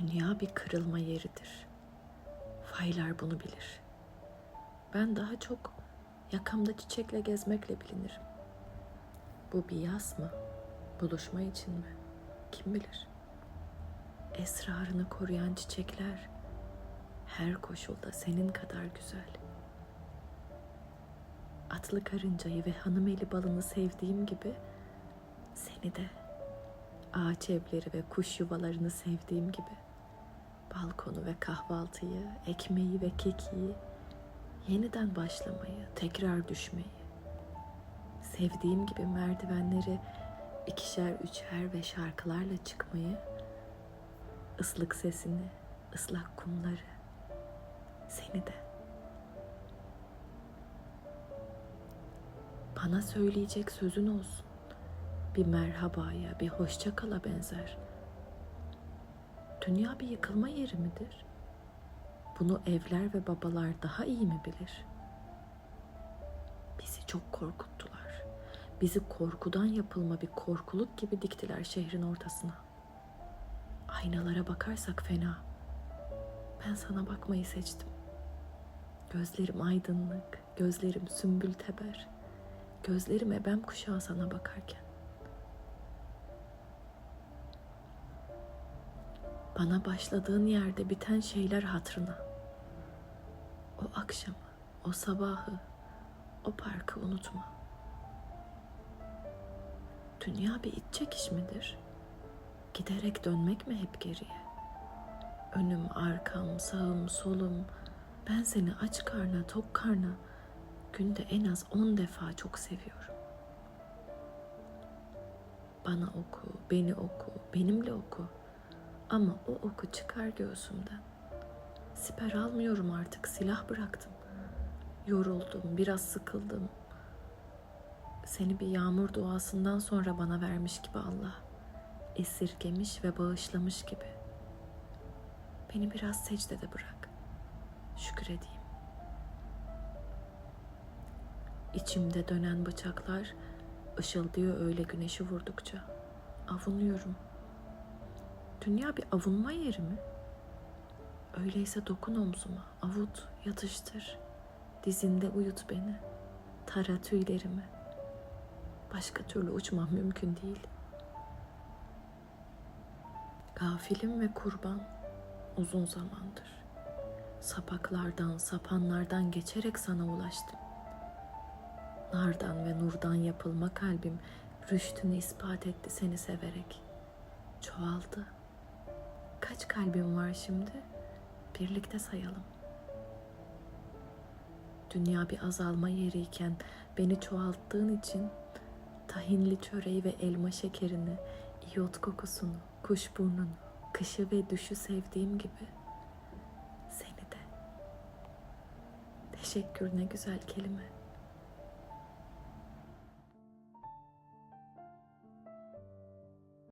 Dünya bir kırılma yeridir. Faylar bunu bilir. Ben daha çok yakamda çiçekle gezmekle bilinirim. Bu bir yas mı? Buluşma için mi? Kim bilir? Esrarını koruyan çiçekler her koşulda senin kadar güzel. Atlı karıncayı ve hanımeli balını sevdiğim gibi seni de ağaç evleri ve kuş yuvalarını sevdiğim gibi balkonu ve kahvaltıyı, ekmeği ve kekiği, yeniden başlamayı, tekrar düşmeyi, sevdiğim gibi merdivenleri ikişer üçer ve şarkılarla çıkmayı, ıslık sesini, ıslak kumları, seni de. Bana söyleyecek sözün olsun. Bir merhabaya, bir hoşça kala benzer. Dünya bir yıkılma yeri midir? Bunu evler ve babalar daha iyi mi bilir? Bizi çok korkuttular. Bizi korkudan yapılma bir korkuluk gibi diktiler şehrin ortasına. Aynalara bakarsak fena. Ben sana bakmayı seçtim. Gözlerim aydınlık, gözlerim sümbül teber. Gözlerim ebem kuşağı sana bakarken. Bana başladığın yerde biten şeyler hatırına. O akşamı, o sabahı, o parkı unutma. Dünya bir iç çekiş midir? Giderek dönmek mi hep geriye? Önüm, arkam, sağım, solum. Ben seni aç karna, tok karna günde en az on defa çok seviyorum. Bana oku, beni oku, benimle oku. Ama o oku çıkar göğsümden. Siper almıyorum artık, silah bıraktım. Yoruldum, biraz sıkıldım. Seni bir yağmur duasından sonra bana vermiş gibi Allah. Esirgemiş ve bağışlamış gibi. Beni biraz secdede bırak. Şükredeyim. İçimde dönen bıçaklar ışıldıyor öyle güneşi vurdukça. Avunuyorum. Dünya bir avunma yeri mi? Öyleyse dokun omzuma, avut, yatıştır. Dizinde uyut beni. Tara tüylerimi. Başka türlü uçmam mümkün değil. Gafilim ve kurban uzun zamandır. Sapaklardan, sapanlardan geçerek sana ulaştım. Nardan ve nurdan yapılma kalbim rüştünü ispat etti seni severek. Çoğaldı. Kaç kalbim var şimdi? Birlikte sayalım. Dünya bir azalma yeriyken beni çoğalttığın için tahinli çöreği ve elma şekerini, iyot kokusunu, kuş burnunu, kışı ve düşü sevdiğim gibi seni de. Teşekkür ne güzel kelime.